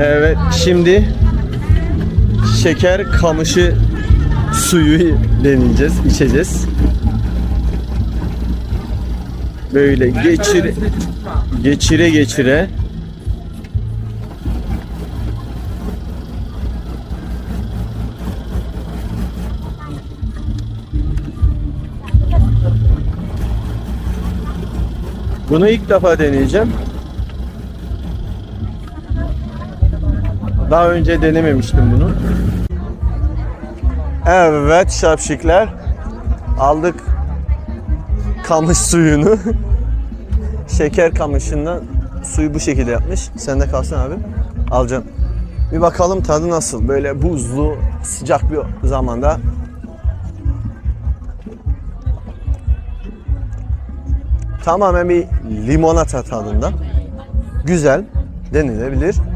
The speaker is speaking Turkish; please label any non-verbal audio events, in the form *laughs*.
Evet şimdi şeker kamışı suyu deneyeceğiz, içeceğiz. Böyle geçire geçire geçire Bunu ilk defa deneyeceğim. Daha önce denememiştim bunu. Evet şapşikler. Aldık kamış suyunu. *laughs* Şeker kamışından suyu bu şekilde yapmış. Sen de kalsın abi. Alacağım. Bir bakalım tadı nasıl. Böyle buzlu, sıcak bir zamanda. Tamamen bir limonata tadında. Güzel. Denilebilir.